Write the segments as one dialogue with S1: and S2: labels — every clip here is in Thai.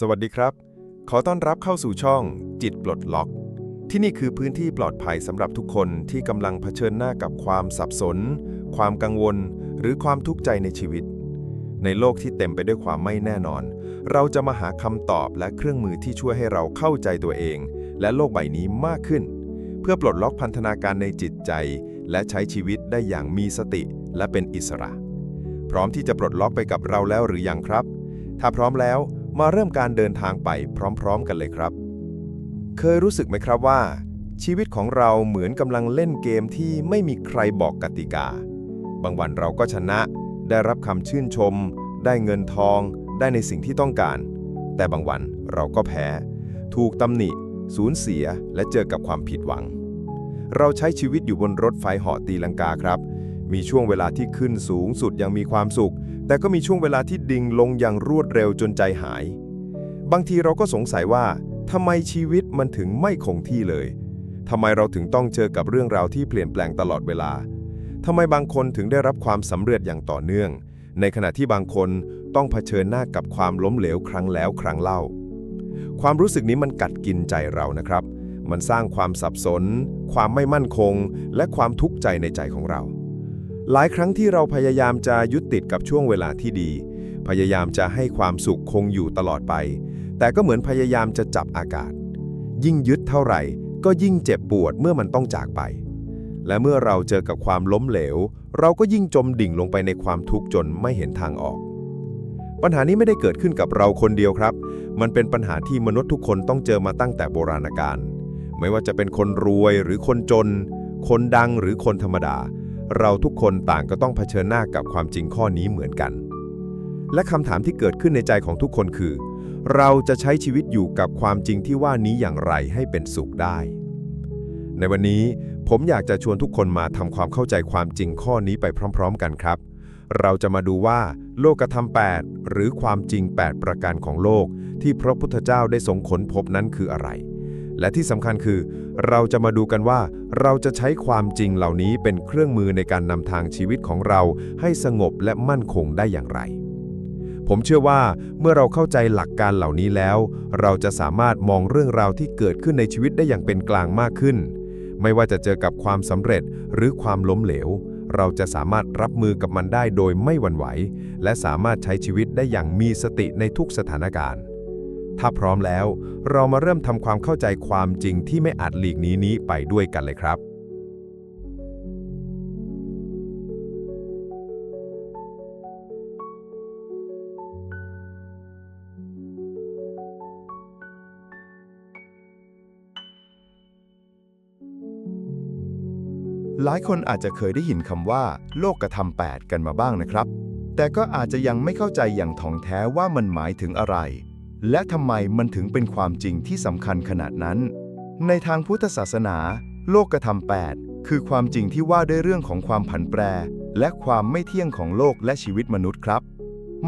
S1: สวัสดีครับ ขอต้อนรับเข้าสู่ช่อง จิตปลดล็อก ที่นี่คือพื้นที่ปลอดภัยสำหรับทุกคนที่กำลังเผชิญหน้ากับความสับสน ความกังวล หรือความทุกข์ใจในชีวิต ในโลกที่เต็มไปด้วยความไม่แน่นอน เราจะมาหาคำตอบและเครื่องมือที่ช่วยให้เราเข้าใจตัวเอง และโลกใบนี้มากขึ้น เพื่อปลดล็อกพันธนาการในจิตใจ และใช้ชีวิตได้อย่างมีสติและเป็นอิสระ พร้อมที่จะปลดล็อกไปกับเราแล้วหรือยังครับ ถ้าพร้อมแล้ว มาเริ่มการเดินทางไปพร้อมๆกันเลยครับ เคยรู้สึกไหมครับว่า ชีวิตของเราเหมือนกำลังเล่นเกมที่ไม่มีใครบอกกติกา บางวันเราก็ชนะ ได้รับคำชื่นชม ได้เงินทอง ได้ในสิ่งที่ต้องการ แต่บางวันเราก็แพ้ ถูกตำหนิ สูญเสีย และเจอกับความผิดหวัง เราใช้ชีวิตอยู่บนรถไฟเหาะตีลังกาครับ มีช่วงเวลาที่ขึ้นสูงสุดยังมีความสุข แต่ก็มีช่วงเวลาที่ดิ่งลงอย่างรวดเร็วจนใจหาย บางทีเราก็สงสัยว่าทำไมชีวิตมันถึงไม่คงที่เลยทำไมเราถึงต้องเจอกับเรื่องราวที่เปลี่ยนแปลงตลอดเวลาทำไมบางคนถึงได้รับความสำเร็จอย่างต่อเนื่อง ในขณะที่บางคนต้องเผชิญหน้ากับความล้มเหลวครั้งแล้วครั้งเล่า ความรู้สึกนี้มันกัดกินใจเรานะครับ มันสร้างความสับสน ความไม่มั่นคง และความทุกข์ใจในใจของเรา หลายครั้งที่เราพยายามจะยึดติดกับช่วงเวลาที่ดี พยายามจะให้ความสุขคงอยู่ตลอดไป แต่ก็เหมือนพยายามจะจับอากาศ ยิ่งยึดเท่าไหร่ ก็ยิ่งเจ็บปวดเมื่อมันต้องจากไป และเมื่อเราเจอกับความล้มเหลว เราก็ยิ่งจมดิ่งลงไปในความทุกข์จนไม่เห็นทางออก ปัญหานี้ไม่ได้เกิดขึ้นกับเราคนเดียวครับ มันเป็นปัญหาที่มนุษย์ทุกคนต้องเจอมาตั้งแต่โบราณกาลไม่ว่าจะเป็นคนรวยหรือคนจน คนดังหรือคนธรรมดา เราทุกคนต่างก็ต้องเผชิญหน้ากับความจริงข้อนี้เหมือนกัน และคำถามที่เกิดขึ้นในใจของทุกคนคือ เราจะใช้ชีวิตอยู่กับความจริงที่ว่านี้อย่างไรให้เป็นสุขได้ ในวันนี้ผมอยากจะชวนทุกคนมาทำความเข้าใจความจริงข้อนี้ไปพร้อม ๆ กันครับ เราจะมาดูว่า โลกธรรม8หรือความจริง 8 ประการของโลก ที่พระพุทธเจ้าได้ทรงค้นพบนั้นคืออะไร และที่สำคัญคือ เราจะมาดูกันว่า เราจะใช้ความจริงเหล่านี้เป็นเครื่องมือในการนำทางชีวิตของเรา ให้สงบและมั่นคงได้อย่างไร ผมเชื่อว่าเมื่อเราเข้าใจหลักการเหล่านี้แล้ว เราจะสามารถมองเรื่องราวที่เกิดขึ้นในชีวิตได้อย่างเป็นกลางมากขึ้น ไม่ว่าจะเจอกับความสำเร็จหรือความล้มเหลว เราจะสามารถรับมือกับมันได้โดยไม่หวั่นไหว และสามารถใช้ชีวิตได้อย่างมีสติในทุกสถานการณ์ ถ้าพร้อมแล้ว เรามาเริ่มทำความเข้าใจความจริงที่ไม่อาจหลีกหนี้นี้ไปด้วยกันเลยครับ
S2: หลายคนอาจจะเคยได้ยินคำว่า โลกธรรม8กันมาบ้างนะครับ แต่ก็อาจจะยังไม่เข้าใจอย่างถ่องแท้ว่ามันหมายถึงอะไร และทำไมมันถึงเป็นความจริงที่สำคัญขนาดนั้น ในทางพุทธศาสนา โลกธรรม8คือความจริงที่ว่าด้วยเรื่องของความผันแปร และความไม่เที่ยงของโลกและชีวิตมนุษย์ครับ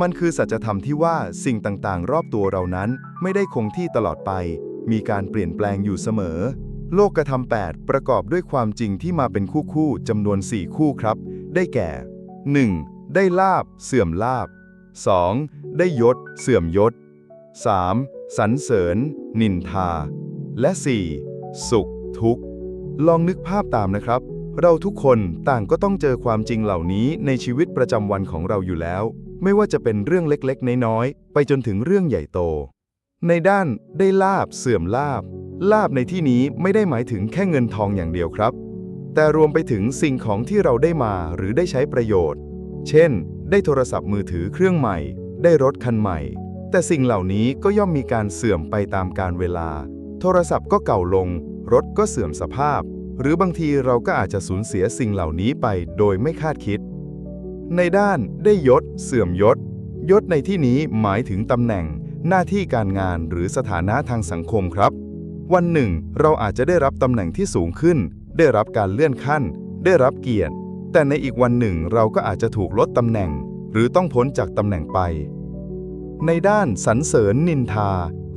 S2: มันคือสัจธรรมที่ว่าสิ่งต่างๆ รอบตัวเรานั้นไม่ได้คงที่ตลอดไป มีการเปลี่ยนแปลงอยู่เสมอ โลกธรรม8ประกอบด้วยความจริงที่มาเป็นคู่คู่ๆจำนวน 4 คู่ครับ ได้แก่ 1. ได้ลาบ เสื่อมลาบ 2. ได้ยศ เสื่อมยศ 3. สรรเสริญ นินทา และ 4. สุขทุกข์ ลองนึกภาพตามนะครับ เราทุกคนต่างก็ต้องเจอความจริงเหล่านี้ในชีวิตประจำวันของเราอยู่แล้ว ไม่ว่าจะเป็นเรื่องเล็กๆ น้อยๆ ไปจนถึงเรื่องใหญ่โต ในด้านได้ลาบเสื่อมลาบ ลาบในที่นี้ไม่ได้หมายถึงแค่เงินทองอย่างเดียวครับ แต่รวมไปถึงสิ่งของที่เราได้มาหรือได้ใช้ประโยชน์ เช่น ได้โทรศัพท์มือถือเครื่องใหม่ ได้รถคันใหม่ แต่สิ่งเหล่านี้ก็ย่อมมีการเสื่อมไปตามกาลเวลา โทรศัพท์ก็เก่าลง รถก็เสื่อมสภาพ หรือบางทีเราก็อาจจะสูญเสียสิ่งเหล่านี้ไปโดยไม่คาดคิด ในด้านได้ยศ เสื่อมยศ ยศในที่นี้หมายถึงตำแหน่ง หน้าที่การงานหรือสถานะทางสังคมครับ วันหนึ่ง เราอาจจะได้รับตำแหน่งที่สูงขึ้น ได้รับการเลื่อนขั้น ได้รับเกียรติ แต่ในอีกวันหนึ่งเราก็อาจจะถูกลดตำแหน่ง หรือต้องพ้นจากตำแหน่งไป ในด้านสรรเสริญนินทา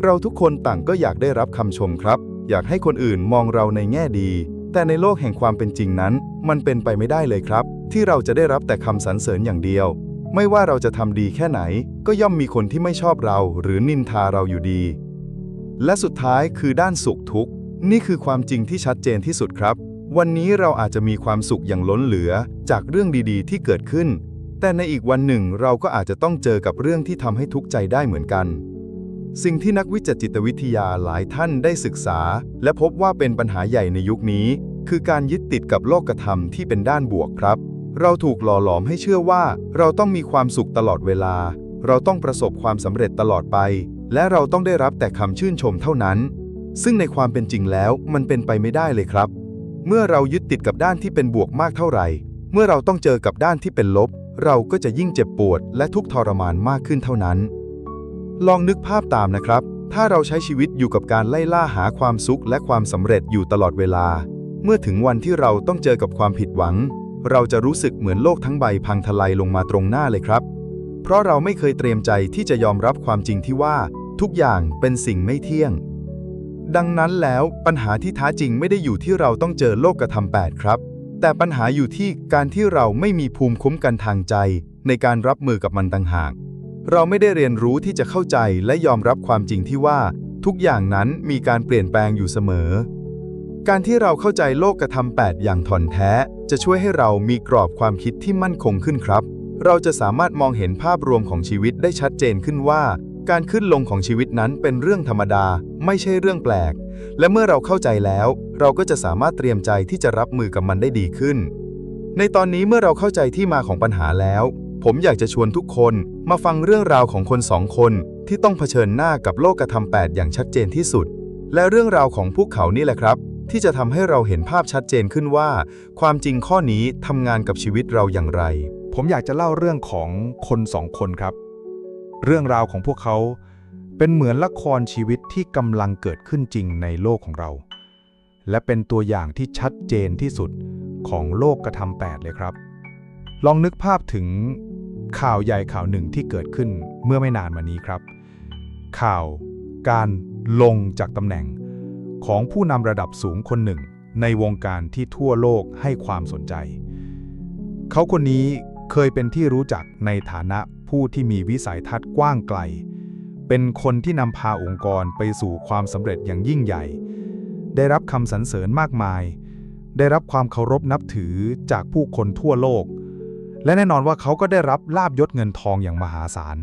S2: เราทุกคนต่างก็อยากได้รับคำชมครับ อยากให้คนอื่นมองเราในแง่ดี แต่ในโลกแห่งความเป็นจริงนั้น มันเป็นไปไม่ได้เลยครับ ที่เราจะได้รับแต่คำสรรเสริญอย่างเดียว ไม่ว่าเราจะทำดีแค่ไหน ก็ย่อมมีคนที่ไม่ชอบเราหรือนินทาเราอยู่ดี และสุดท้ายคือด้านสุขทุกข์ นี่คือความจริงที่ชัดเจนที่สุดครับ วันนี้เราอาจจะมีความสุขอย่างล้นเหลือจากเรื่องดีๆ ที่เกิดขึ้น แต่ในอีกวันหนึ่งเราก็อาจจะต้องเจอกับเรื่องที่ทำให้ทุกข์ใจได้เหมือนกัน สิ่งที่นักวิจัยจิตวิทยาหลายท่านได้ศึกษา และพบว่าเป็นปัญหาใหญ่ในยุคนี้ คือการยึดติดกับโลกธรรมที่เป็นด้านบวกครับ เราถูกหล่อหลอมให้เชื่อว่า เราต้องมีความสุขตลอดเวลา เราต้องประสบความสำเร็จตลอดไป และเราต้องได้รับแต่คำชื่นชมเท่านั้น ซึ่งในความเป็นจริงแล้วมันเป็นไปไม่ได้เลยครับ เมื่อเรายึดติดกับด้านที่เป็นบวกมากเท่าไหร่ เมื่อเราต้องเจอกับด้านที่เป็นลบ เราก็จะยิ่งเจ็บปวดและทุกข์ทรมานมากขึ้นเท่านั้น ลองนึกภาพตามนะครับ ถ้าเราใช้ชีวิตอยู่กับการไล่ล่าหาความสุขและความสำเร็จอยู่ตลอดเวลา เมื่อถึงวันที่เราต้องเจอกับความผิดหวัง เราจะรู้สึกเหมือนโลกทั้งใบพังทลายลงมาตรงหน้าเลยครับ เพราะเราไม่เคยเตรียมใจที่จะยอมรับความจริงที่ว่า ทุกอย่างเป็นสิ่งไม่เที่ยง ดังนั้นแล้วปัญหาที่ท้าจริงไม่ได้อยู่ที่เราต้องเจอโลกธรรม8ครับ แต่ปัญหาอยู่ที่การที่เราไม่มีภูมิคุ้มกันทางใจ ในการรับมือกับมันต่างหาก เราไม่ได้เรียนรู้ที่จะเข้าใจและยอมรับความจริงที่ว่า ทุกอย่างนั้นมีการเปลี่ยนแปลงอยู่เสมอ การที่เราเข้าใจโลกธรรม8อย่างถ่อนแท้ จะช่วยให้เรามีกรอบความคิดที่มั่นคงขึ้นครับ เราจะสามารถมองเห็นภาพรวมของชีวิตได้ชัดเจนขึ้นว่า การขึ้นลงของชีวิตนั้นเป็นเรื่องธรรมดา ไม่ใช่เรื่องแปลก และเมื่อเราเข้าใจแล้ว เราก็จะสามารถเตรียมใจที่จะรับมือกับมันได้ดีขึ้น ในตอนนี้เมื่อเราเข้าใจที่มาของปัญหาแล้ว ผมอยากจะชวนทุกคนมาฟังเรื่องราวของคนสองคน ที่ต้องเผชิญหน้ากับโลกธรรม8อย่างชัดเจนที่สุด และเรื่องราวของพวกเขานี่แหละครับ ที่จะทำให้เราเห็นภาพชัดเจนขึ้นว่า ความจริงข้อนี้ทำงานกับชีวิตเราอย่างไร
S3: ผมอยากจะเล่าเรื่องของคนสองคนครับ เรื่องราวของพวกเขาเป็นเหมือนละครชีวิตที่กำลังเกิดขึ้นจริงในโลกของเรา และเป็นตัวอย่างที่ชัดเจนที่สุดของโลกกระทำแปดเลยครับ ลองนึกภาพถึงข่าวใหญ่ข่าวหนึ่งที่เกิดขึ้นเมื่อไม่นานมานี้ครับ ข่าวการลงจากตำแหน่งของผู้นำระดับสูงคนหนึ่ง ในวงการที่ทั่วโลกให้ความสนใจ เขาคนนี้เคยเป็นที่รู้จักในฐานะ ผู้ที่มีวิสัยทัศน์กว้างไกล เป็นคนที่นำพาองค์กรไปสู่ความสำเร็จอย่างยิ่งใหญ่ ได้รับคำสรรเสริญมากมาย ได้รับความเคารพนับถือจากผู้คนทั่วโลก และแน่นอนว่าเขาก็ได้รับลาบยศเงินทองอย่างมหาศาล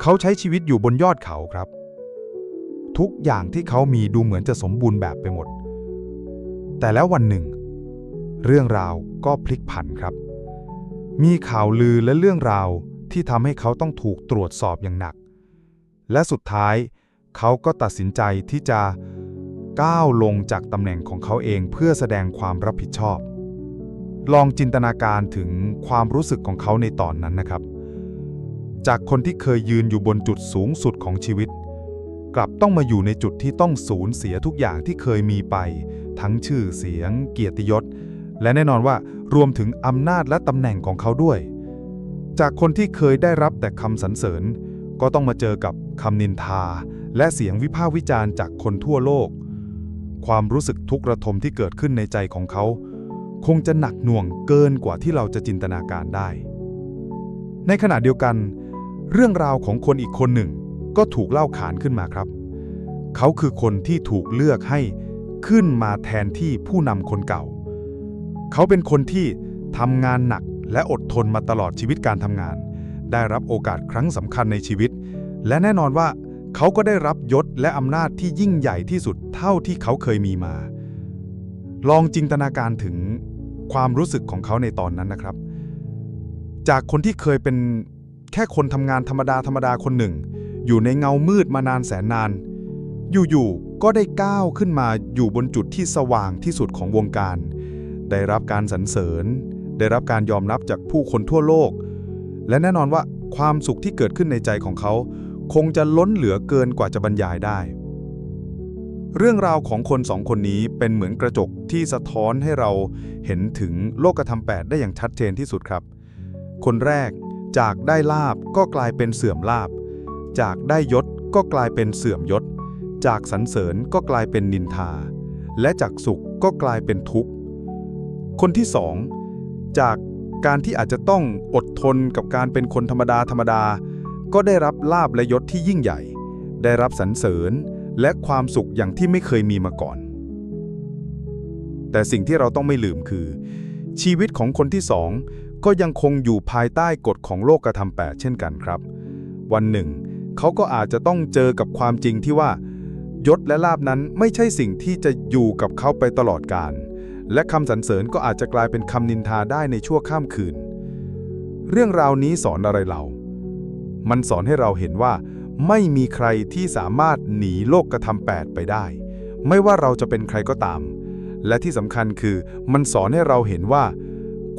S3: เขาใช้ชีวิตอยู่บนยอดเขาครับ ทุกอย่างที่เขามีดูเหมือนจะสมบูรณ์แบบไปหมด แต่แล้ววันหนึ่ง เรื่องราวก็พลิกผันครับมีข่าวลือและเรื่องราว ที่ทำให้เขาต้องถูกตรวจสอบอย่างหนัก และสุดท้ายเขาก็ตัดสินใจที่จะก้าวลงจากตำแหน่งของเขาเองเพื่อแสดงความรับผิดชอบ ลองจินตนาการถึงความรู้สึกของเขาในตอนนั้นนะครับ จากคนที่เคยยืนอยู่บนจุดสูงสุดของชีวิต กลับต้องมาอยู่ในจุดที่ต้องสูญเสียทุกอย่างที่เคยมีไป ทั้งชื่อเสียง เกียรติยศ และแน่นอนว่ารวมถึงอำนาจและตำแหน่งของเขาด้วย จากคนที่เคยได้รับแต่คำสรรเสริญ ก็ต้องมาเจอกับคำนินทา และเสียงวิพากษ์วิจารณ์จากคนทั่วโลก ความรู้สึกทุกข์ระทมที่เกิดขึ้นในใจของเขา คงจะหนักหน่วงเกินกว่าที่เราจะจินตนาการได้ ในขณะเดียวกัน เรื่องราวของคนอีกคนหนึ่ง ก็ถูกเล่าขานขึ้นมาครับ เขาคือคนที่ถูกเลือกให้ขึ้นมาแทนที่ผู้นำคนเก่า เขาเป็นคนที่ทำงานหนัก และอดทนมาตลอดชีวิตการทำงาน ได้รับโอกาสครั้งสำคัญในชีวิต และแน่นอนว่าเขาก็ได้รับยศและอำนาจที่ยิ่งใหญ่ที่สุดเท่าที่เขาเคยมีมา ลองจินตนาการถึงความรู้สึกของเขาในตอนนั้นนะครับ จากคนที่เคยเป็นแค่คนทำงานธรรมดาธรรมดาคนหนึ่ง อยู่ในเงามืดมานานแสนนาน อยู่ๆก็ได้ก้าวขึ้นมาอยู่บนจุดที่สว่างที่สุดของวงการ ได้รับการสรรเสริญ ได้รับการยอมรับจากผู้คนทั่วโลก และแน่นอนว่าความสุขที่เกิดขึ้นในใจของเขา คงจะล้นเหลือเกินกว่าจะบรรยายได้ เรื่องราวของคนสองคนนี้เป็นเหมือนกระจกที่สะท้อนให้เราเห็นถึงโลกธรรมแปดได้อย่างชัดเจนที่สุดครับ คนแรกจากได้ลาบก็กลายเป็นเสื่อมลาบ จากได้ยศก็กลายเป็นเสื่อมยศ จากสรรเสริญก็กลายเป็นนินทา และจากสุขก็กลายเป็นทุกข์ คนที่สอง จากการที่อาจจะต้องอดทนกับการเป็นคนธรรมดาธรรมดา ก็ได้รับลาบและยศที่ยิ่งใหญ่ ได้รับสรรเสริญและความสุขอย่างที่ไม่เคยมีมาก่อน แต่สิ่งที่เราต้องไม่ลืมคือ ชีวิตของคนที่สองก็ยังคงอยู่ภายใต้กฎของโลกธรรมแปดเช่นกันครับ วันหนึ่ง เขาก็อาจจะต้องเจอกับความจริงที่ว่ายศและลาบนั้นไม่ใช่สิ่งที่จะอยู่กับเขาไปตลอดกาล และคำสรรเสริญก็อาจจะกลายเป็นคำนินทาได้ในชั่วข้ามคืน เรื่องราวนี้สอนอะไรเรา มันสอนให้เราเห็นว่า ไม่มีใครที่สามารถหนีโลกกระทำแปดไปได้ ไม่ว่าเราจะเป็นใครก็ตาม และที่สำคัญคือมันสอนให้เราเห็นว่า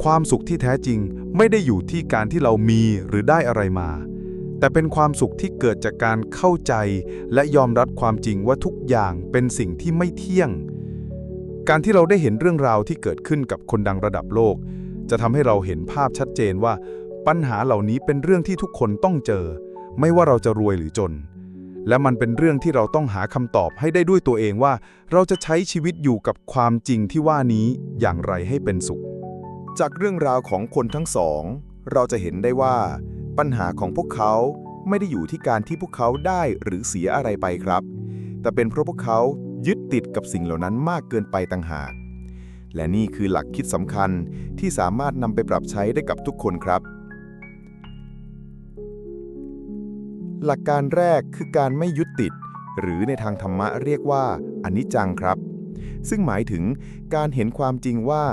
S3: ความสุขที่แท้จริงไม่ได้อยู่ที่การที่เรามีหรือได้อะไรมา แต่เป็นความสุขที่เกิดจากการเข้าใจ และยอมรับความจริงว่าทุกอย่างเป็นสิ่งที่ไม่เที่ยง การที่เราได้เห็นเรื่องราวที่เกิดขึ้นกับคนดังระดับโลก จะทำให้เราเห็นภาพชัดเจนว่า ปัญหาเหล่านี้เป็นเรื่องที่ทุกคนต้องเจอ ไม่ว่าเราจะรวยหรือจน และมันเป็นเรื่องที่เราต้องหาคำตอบให้ได้ด้วยตัวเองว่า เราจะใช้ชีวิตอยู่กับความจริงที่ว่านี้อย่างไรให้เป็นสุข
S1: จากเรื่องราวของคนทั้งสอง เราจะเห็นได้ว่า ปัญหาของพวกเขาไม่ได้อยู่ที่การที่พวกเขาได้หรือเสียอะไรไปครับ แต่เป็นเพราะพวกเขา ยึดติดกับสิ่งเหล่านั้นมากเกินไปต่างหาก และนี่คือหลักคิดสำคัญที่สามารถนำไปปรับใช้ได้กับทุกคนครับ หลักการแรกคือการไม่ยึดติด หรือในทางธรรมะเรียกว่าอนิจจังครับ ซึ่งหมายถึงการเห็นความจริงว่า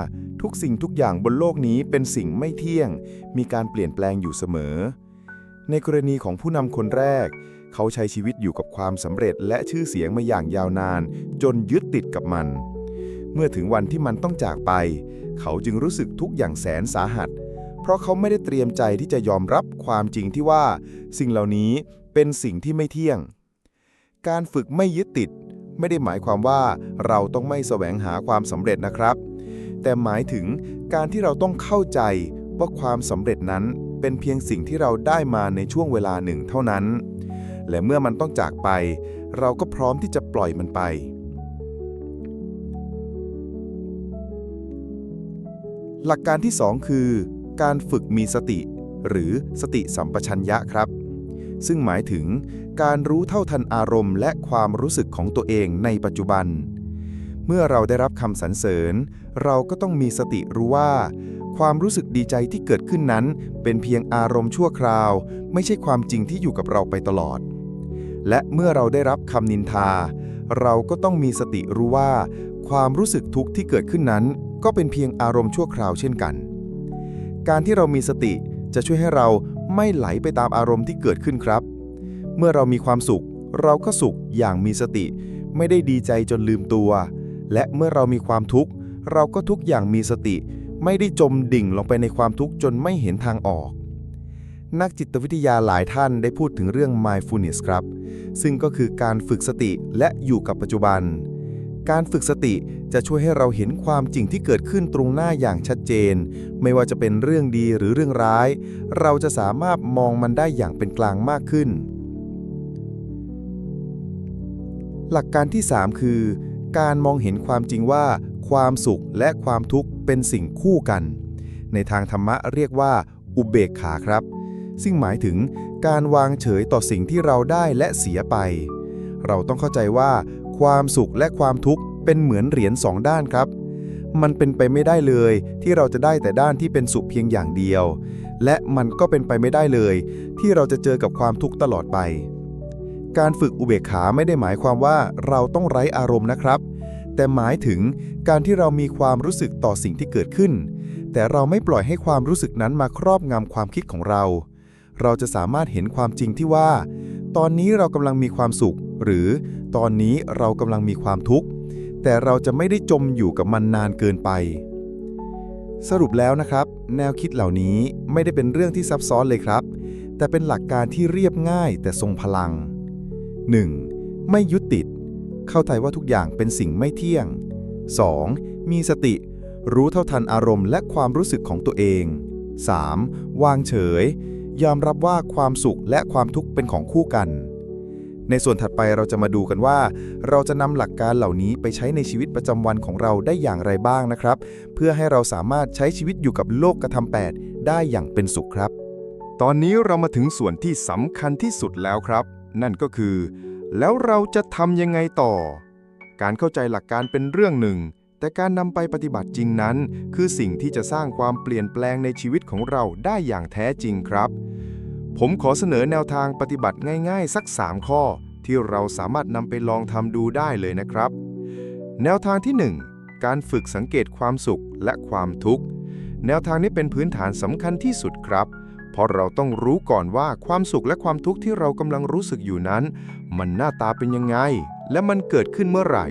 S1: ทุกสิ่งทุกอย่างบนโลกนี้เป็นสิ่งไม่เที่ยง มีการเปลี่ยนแปลงอยู่เสมอ ในกรณีของผู้นำคนแรก เขาใช้ชีวิตอยู่กับความสำเร็จและชื่อเสียงมาอย่างยาวนาน จนยึดติดกับมัน เมื่อถึงวันที่มันต้องจากไป เขาจึงรู้สึกทุกอย่างแสนสาหัส เพราะเขาไม่ได้เตรียมใจที่จะยอมรับความจริงที่ว่า สิ่งเหล่านี้เป็นสิ่งที่ไม่เที่ยง การฝึกไม่ยึดติด ไม่ได้หมายความว่าเราต้องไม่แสวงหาความสำเร็จนะครับ แต่หมายถึงการที่เราต้องเข้าใจว่าความสำเร็จนั้นเป็นเพียงสิ่งที่เราได้มาในช่วงเวลาหนึ่งเท่านั้น และเมื่อมันต้องจากไป เราก็พร้อมที่จะปล่อยมันไป หลักการที่ 2 คือ การฝึกมีสติ หรือสติสัมปชัญญะครับ ซึ่งหมายถึงการรู้เท่าทันอารมณ์ และความรู้สึกของตัวเองในปัจจุบัน เมื่อเราได้รับคำสรรเสริญ เราก็ต้องมีสติรู้ว่าความรู้สึกดีใจที่เกิดขึ้นนั้น เป็นเพียงอารมณ์ชั่วคราว ไม่ใช่ความจริงที่อยู่กับเราไปตลอด และเมื่อเราได้รับคำนินทา เราก็ต้องมีสติรู้ว่า ความรู้สึกทุกข์ที่เกิดขึ้นนั้น ก็เป็นเพียงอารมณ์ชั่วคราวเช่นกัน การที่เรามีสติจะช่วยให้เราไม่ไหลไปตามอารมณ์ที่เกิดขึ้นครับ เมื่อเรามีความสุข เราก็สุขอย่างมีสติ ไม่ได้ดีใจจนลืมตัว และเมื่อเรามีความทุกข์ เราก็ทุกข์อย่างมีสติ ไม่ได้จมดิ่งลงไปในความทุกข์จนไม่เห็นทางออก นักจิตวิทยาหลายท่านได้พูดถึงเรื่อง mindfulness ครับ ซึ่งก็คือการฝึกสติและอยู่กับปัจจุบัน การฝึกสติจะช่วยให้เราเห็นความจริงที่เกิดขึ้นตรงหน้าอย่างชัดเจน ไม่ว่าจะเป็นเรื่องดีหรือเรื่องร้าย เราจะสามารถมองมันได้อย่างเป็นกลางมากขึ้น หลักการที่ 3 คือ การมองเห็นความจริงว่า ความสุขและความทุกข์เป็นสิ่งคู่กัน ในทางธรรมะเรียกว่า อุเบกขาครับ ซึ่งหมายถึงการวางเฉยต่อสิ่งที่เราได้และเสียไป เราต้องเข้าใจว่า ความสุขและความทุกข์เป็นเหมือนเหรียญสองด้านครับ มันเป็นไปไม่ได้เลยที่เราจะได้แต่ด้านที่เป็นสุขเพียงอย่างเดียว และมันก็เป็นไปไม่ได้เลย ที่เราจะเจอกับความทุกข์ตลอดไป การฝึกอุเบกขาไม่ได้หมายความว่าเราต้องไร้อารมณ์นะครับ แต่หมายถึงการที่เรามีความรู้สึกต่อสิ่งที่เกิดขึ้น แต่เราไม่ปล่อยให้ความรู้สึกนั้นมาครอบงำความคิดของเรา เราจะสามารถเห็นความจริงที่ว่า ตอนนี้เรากำลังมีความสุข หรือตอนนี้เรากำลังมีความทุกข์ แต่เราจะไม่ได้จมอยู่กับมันนานเกินไป สรุปแล้วนะครับ แนวคิดเหล่านี้ไม่ได้เป็นเรื่องที่ซับซ้อนเลยครับ แต่เป็นหลักการที่เรียบง่ายแต่ทรงพลัง 1. ไม่ยึดติด เข้าใจว่าทุกอย่างเป็นสิ่งไม่เที่ยง 2. มีสติ รู้เท่าทันอารมณ์และความรู้สึกของตัวเอง 3. วางเฉย ยอมรับว่าความสุขและความทุกข์เป็นของคู่กัน
S4: ในส่วนถัดไปเราจะมาดูกันว่า เราจะนำหลักการเหล่านี้ไปใช้ในชีวิตประจำวันของเราได้อย่างไรบ้างนะครับ เพื่อให้เราสามารถใช้ชีวิตอยู่กับโลกกระทำแปดได้อย่างเป็นสุขครับ
S1: ตอนนี้เรามาถึงส่วนที่สำคัญที่สุดแล้วครับ นั่นก็คือ แล้วเราจะทำยังไงต่อ การเข้าใจหลักการเป็นเรื่องหนึ่ง แต่การนำไปปฏิบัติจริงนั้น คือสิ่งที่จะสร้างความเปลี่ยนแปลงในชีวิตของเราได้อย่างแท้จริงครับ ผมขอเสนอแนวทางปฏิบัติง่าย ๆ สัก 3 ข้อ ที่เราสามารถนำไปลองทำดูได้เลยนะครับ แนวทางที่ 1 การฝึกสังเกตความสุขและความทุกข์ แนวทางนี้เป็นพื้นฐานสำคัญที่สุดครับเพราะเราต้องรู้ก่อนว่าความสุขและความทุกข์ที่เรากำลังรู้สึกอยู่นั้น มันหน้าตาเป็นยังไง และมันเกิดขึ้นเมื่อไหร่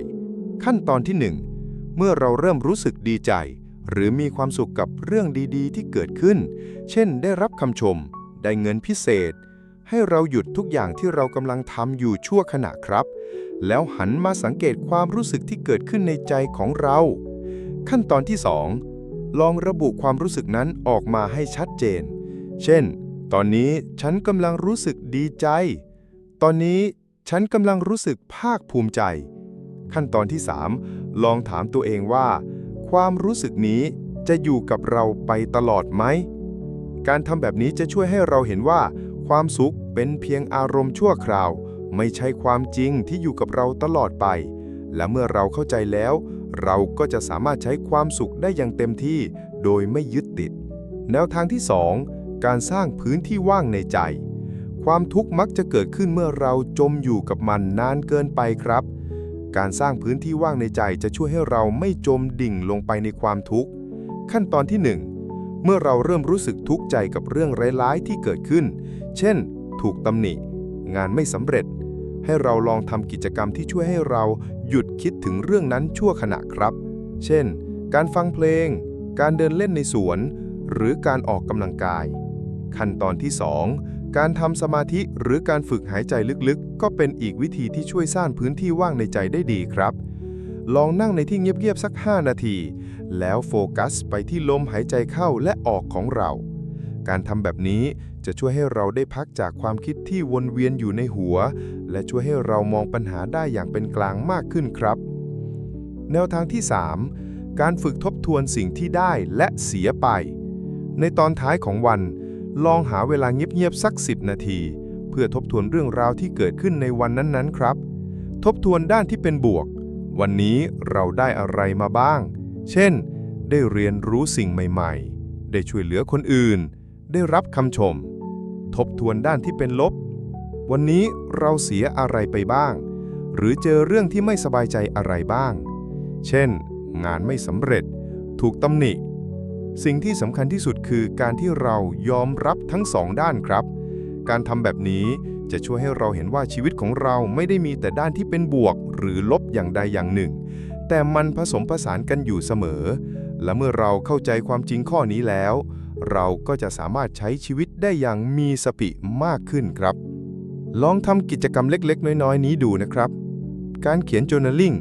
S1: ขั้นตอนที่1 เมื่อเราเริ่มรู้สึกดีใจ หรือมีความสุขกับเรื่องดีๆ ที่เกิดขึ้น เช่น ได้รับคำชม ได้เงินพิเศษ ให้เราหยุดทุกอย่างที่เรากำลังทำอยู่ชั่วขณะครับ แล้วหันมาสังเกตความรู้สึกที่เกิดขึ้นในใจของเรา ขั้นตอนที่ 2 ลองระบุความรู้สึกนั้นออกมาให้ชัดเจน เช่น ตอนนี้ฉันกำลังรู้สึกดีใจ ตอนนี้ฉันกำลังรู้สึกภาคภูมิใจ ขั้นตอนที่ 3 ลองถามตัวเองว่า ความรู้สึกนี้จะอยู่กับเราไปตลอดไหม การทำแบบนี้จะช่วยให้เราเห็นว่า ความสุขเป็นเพียงอารมณ์ชั่วคราว ไม่ใช่ความจริงที่อยู่กับเราตลอดไป และเมื่อเราเข้าใจแล้ว เราก็จะสามารถใช้ความสุขได้อย่างเต็มที่ โดยไม่ยึดติด แนวทางที่ 2 การสร้างพื้นที่ว่างในใจ ความทุกข์มักจะเกิดขึ้นเมื่อเราจมอยู่กับมันนานเกินไปครับ การสร้างพื้นที่ว่างในใจจะช่วยให้เราไม่จมดิ่งลงไปในความทุกข์ ขั้นตอนที่ 1 เมื่อเราเริ่มรู้สึกทุกข์ใจกับเรื่องร้ายๆที่เกิดขึ้น เช่น ถูกตำหนิ งานไม่สำเร็จ ให้เราลองทำกิจกรรมที่ช่วยให้เราหยุดคิดถึงเรื่องนั้นชั่วขณะครับ เช่น การฟังเพลง การเดินเล่นในสวน หรือการออกกำลังกาย ขั้นตอนที่ 2 การทำสมาธิหรือการฝึกหายใจลึกๆ ก็เป็นอีกวิธีที่ช่วยสร้างพื้นที่ว่างในใจได้ดีครับ ลองนั่งในที่เงียบๆสัก 5 นาที แล้วโฟกัสไปที่ลมหายใจเข้าและออกของเรา การทำแบบนี้จะช่วยให้เราได้พักจากความคิดที่วนเวียนอยู่ในหัว และช่วยให้เรามองปัญหาได้อย่างเป็นกลางมากขึ้นครับ แนวทางที่ 3 การฝึกทบทวนสิ่งที่ได้และเสียไป ในตอนท้ายของวัน ลองหาเวลาเงียบๆสัก 10 นาที เพื่อทบทวนเรื่องราวที่เกิดขึ้นในวันนั้นๆ ครับ ทบทวนด้านที่เป็นบวก วันนี้เราได้อะไรมาบ้าง เช่น ได้เรียนรู้สิ่งใหม่ๆ ได้ช่วยเหลือคนอื่น ได้รับคำชม ทบทวนด้านที่เป็นลบ วันนี้เราเสียอะไรไปบ้าง หรือเจอเรื่องที่ไม่สบายใจอะไรบ้าง เช่น งานไม่สำเร็จ ถูกตำหนิ สิ่งที่สำคัญที่สุดคือการที่เรายอมรับทั้งสองด้านครับ การทำแบบนี้จะช่วยให้เราเห็นว่าชีวิตของเราไม่ได้มีแต่ด้านที่เป็นบวก หรือลบอย่างใดอย่างหนึ่ง แต่มันผสมผสานกันอยู่เสมอ และเมื่อเราเข้าใจความจริงข้อนี้แล้ว เราก็จะสามารถใช้ชีวิตได้อย่างมีสติมากขึ้นครับ ลองทำกิจกรรมเล็กๆ น้อยๆ นี้ดูนะครับ การเขียน journaling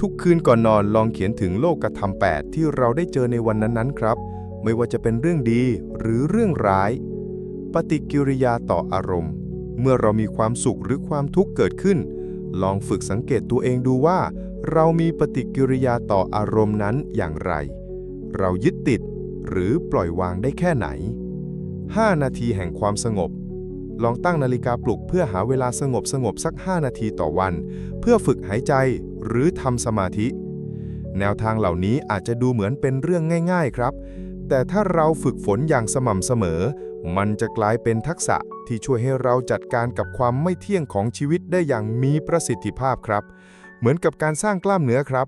S1: ทุกคืนก่อนนอนลองเขียนถึงโลกธรรมแปดที่เราได้เจอในวันนั้นๆครับ ไม่ว่าจะเป็นเรื่องดีหรือเรื่องร้าย ปฏิกิริยาต่ออารมณ์ เมื่อเรามีความสุขหรือความทุกข์เกิดขึ้น ลองฝึกสังเกตตัวเองดูว่า เรามีปฏิกิริยาต่ออารมณ์นั้นอย่างไร เรายึดติดหรือปล่อยวางได้แค่ไหน 5 นาทีแห่งความสงบ ลองตั้งนาฬิกาปลุกเพื่อหาเวลาสงบสงบสัก 5 นาทีต่อวัน เพื่อฝึกหายใจ หรือทำสมาธิ แนวทางเหล่านี้อาจจะดูเหมือนเป็นเรื่องง่าย ๆ ครับ แต่ถ้าเราฝึกฝนอย่างสม่ำเสมอ มันจะกลายเป็นทักษะที่ช่วยให้เราจัดการกับความไม่เที่ยงของชีวิตได้อย่างมีประสิทธิภาพครับ เหมือนกับการสร้างกล้ามเนื้อครับ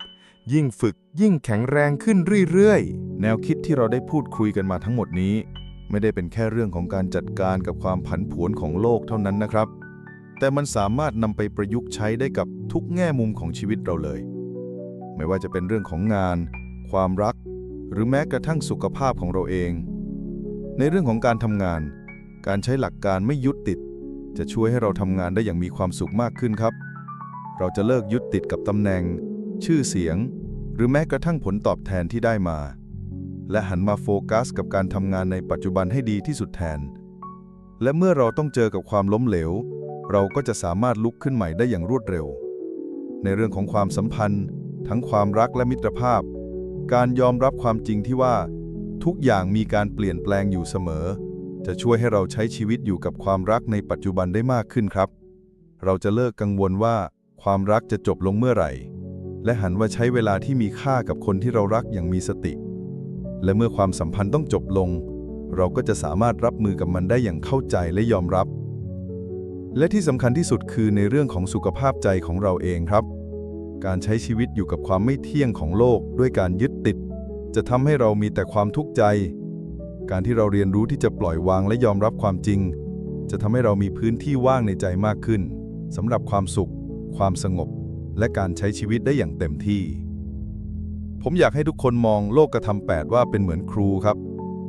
S1: ยิ่งฝึกยิ่งแข็งแรงขึ้นเรื่อยๆ
S2: แนวคิดที่เราได้พูดคุยกันมาทั้งหมดนี้ ไม่ได้เป็นแค่เรื่องของการจัดการกับความผันผวนของโลกเท่านั้นนะครับ แต่มันสามารถนำไปประยุกต์ใช้ได้กับทุกแง่มุมของชีวิตเราเลย ไม่ว่าจะเป็นเรื่องของงาน ความรัก หรือแม้กระทั่งสุขภาพของเราเอง ในเรื่องของการทำงาน การใช้หลักการไม่ยึดติด จะช่วยให้เราทำงานได้อย่างมีความสุขมากขึ้นครับ เราจะเลิกยึดติดกับตำแหน่ง ชื่อเสียง หรือแม้กระทั่งผลตอบแทนที่ได้มา และหันมาโฟกัส กับการทำงานในปัจจุบันให้ดีที่สุดแทน และเมื่อเราต้องเจอกับความล้มเหลว เราก็จะสามารถลุกขึ้นใหม่ได้อย่างรวดเร็ว ในเรื่องของความสัมพันธ์ ทั้งความรักและมิตรภาพ การยอมรับความจริงที่ว่า ทุกอย่างมีการเปลี่ยนแปลงอยู่เสมอ จะช่วยให้เราใช้ชีวิตอยู่กับความรักในปัจจุบันได้มากขึ้นครับ เราจะเลิกกังวลว่าความรักจะจบลงเมื่อไหร่ และหันว่าใช้เวลาที่มีค่ากับคนที่เรารักอย่างมีสติ และเมื่อความสัมพันธ์ต้องจบลง เราก็จะสามารถรับมือกับมันได้อย่างเข้าใจและยอมรับ และที่สำคัญที่สุดคือในเรื่องของสุขภาพใจของเราเองครับ การใช้ชีวิตอยู่กับความไม่เที่ยงของโลกด้วยการยึดติด จะทำให้เรามีแต่ความทุกข์ใจ การที่เราเรียนรู้ที่จะปล่อยวางและยอมรับความจริง จะทำให้เรามีพื้นที่ว่างในใจมากขึ้นสำหรับความสุข ความสงบ และการใช้ชีวิตได้อย่างเต็มที่ ผมอยากให้ทุกคนมองโลกกระทำแปดว่าเป็นเหมือนครูครับ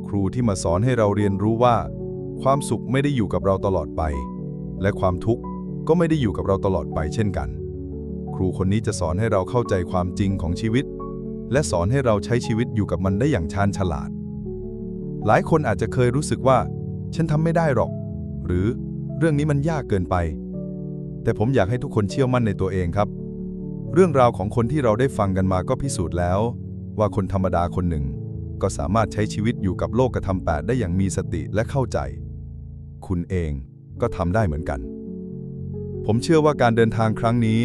S2: ครูที่มาสอนให้เราเรียนรู้ว่า ความสุขไม่ได้อยู่กับเราตลอดไป และความทุกข์ก็ไม่ได้อยู่กับเราตลอดไปเช่นกัน ครูคนนี้จะสอนให้เราเข้าใจความจริงของชีวิต และสอนให้เราใช้ชีวิตอยู่กับมันได้อย่างชาญฉลาด หลายคนอาจจะเคยรู้สึกว่า ฉันทำไม่ได้หรอก หรือเรื่องนี้มันยากเกินไป แต่ผมอยากให้ทุกคนเชื่อมั่นในตัวเองครับ เรื่องราวของคนที่เราได้ฟังกันมาก็พิสูจน์แล้ว ว่าคนธรรมดาคนหนึ่ง ก็สามารถใช้ชีวิตอยู่กับโลกกระทำแปดได้อย่างมีสติและเข้าใจ คุณเอง ก็ทำได้เหมือนกัน ผมเชื่อว่าการเดินทางครั้งนี้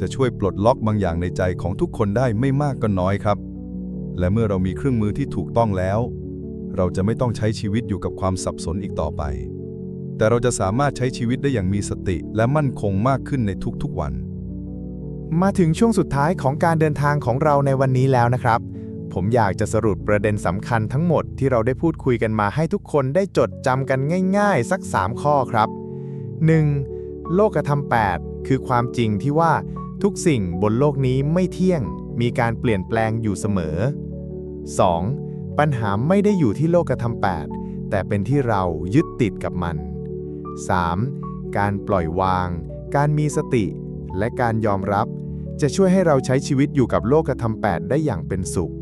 S2: จะช่วยปลดล็อกบางอย่างในใจของทุกคนได้ไม่มากก็น้อยครับ และเมื่อเรามีเครื่องมือที่ถูกต้องแล้ว เราจะไม่ต้องใช้ชีวิตอยู่กับความสับสนอีกต่อไป แต่เราจะสามารถใช้ชีวิตได้อย่างมีสติและมั่นคงมากขึ้นในทุกๆวัน
S1: มาถึงช่วงสุดท้ายของการเดินทางของเราในวันนี้แล้วนะครับ ผมอยากจะสรุปประเด็นสำคัญทั้งหมดที่เราได้พูดคุยกันมาให้ทุกคนได้จดจำกันง่าย ๆ สัก 3 ข้อครับ 1. โลกธรรม 8 คือความจริงที่ว่าทุกสิ่งบนโลกนี้ไม่เที่ยง มีการเปลี่ยนแปลงอยู่เสมอ 2. ปัญหาไม่ได้อยู่ที่โลกธรรม 8 แต่เป็นที่เรายึดติดกับมัน 3. การปล่อยวาง การมีสติ และการยอมรับ จะช่วยให้เราใช้ชีวิตอยู่กับโลกธรรม 8 ได้อย่างเป็นสุข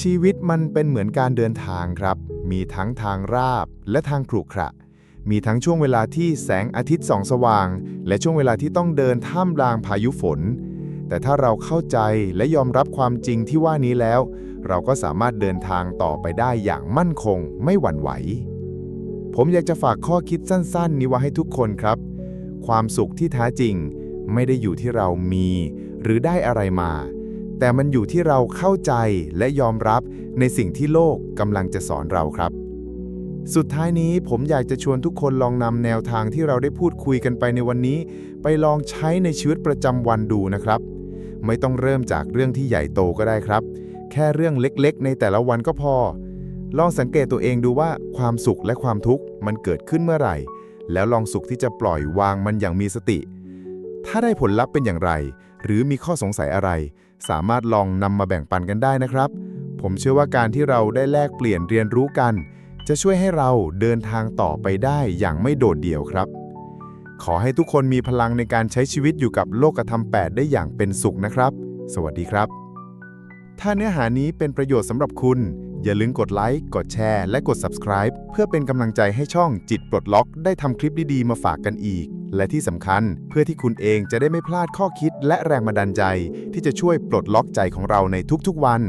S1: ชีวิตมันเป็นเหมือนการเดินทางครับ มีทั้งทางราบและทางขรุขระ มีทั้งช่วงเวลาที่แสงอาทิตย์ส่องสว่าง และช่วงเวลาที่ต้องเดินท่ามกลางพายุฝน แต่ถ้าเราเข้าใจและยอมรับความจริงที่ว่านี้แล้ว เราก็สามารถเดินทางต่อไปได้อย่างมั่นคงไม่หวั่นไหว ผมอยากจะฝากข้อคิดสั้น ๆ นี้ไว้ให้ทุกคนครับ ความสุขที่แท้จริง ไม่ได้อยู่ที่เรามี หรือได้อะไรมา แต่มันอยู่ที่เราเข้าใจและยอมรับในสิ่งที่โลกกำลังจะสอนเราครับ สุดท้ายนี้ผมอยากจะชวนทุกคนลองนำแนวทางที่เราได้พูดคุยกันไปในวันนี้ ไปลองใช้ในชีวิตประจำวันดูนะครับ ไม่ต้องเริ่มจากเรื่องที่ใหญ่โตก็ได้ครับ แค่เรื่องเล็กๆ ในแต่ละวันก็พอ ลองสังเกตตัวเองดูว่าความสุขและความทุกข์มันเกิดขึ้นเมื่อไหร่ แล้วลองสุขที่จะปล่อยวางมันอย่างมีสติ ถ้าได้ผลลัพธ์เป็นอย่างไร หรือมีข้อสงสัยอะไร สามารถลองนำมาแบ่งปันกันได้นะครับ ผมเชื่อว่าการที่เราได้แลกเปลี่ยนเรียนรู้กัน จะช่วยให้เราเดินทางต่อไปได้อย่างไม่โดดเดี่ยวครับ ขอให้ทุกคนมีพลังในการใช้ชีวิตอยู่กับโลกธรรม8ได้อย่างเป็นสุขนะครับ สวัสดีครับ ถ้าเนื้อหานี้เป็นประโยชน์สำหรับคุณ อย่าลืมกดไลค์กดแชร์และกด subscribe เพื่อเป็นกำลังใจให้ช่องจิตปลดล็อก ได้ทำคลิปดีๆมาฝากกันอีก และที่สำคัญเพื่อที่คุณเองจะได้ไม่พลาดข้อคิดและแรงบันดาลใจ ที่จะช่วยปลดล็อกใจของเราในทุกๆวัน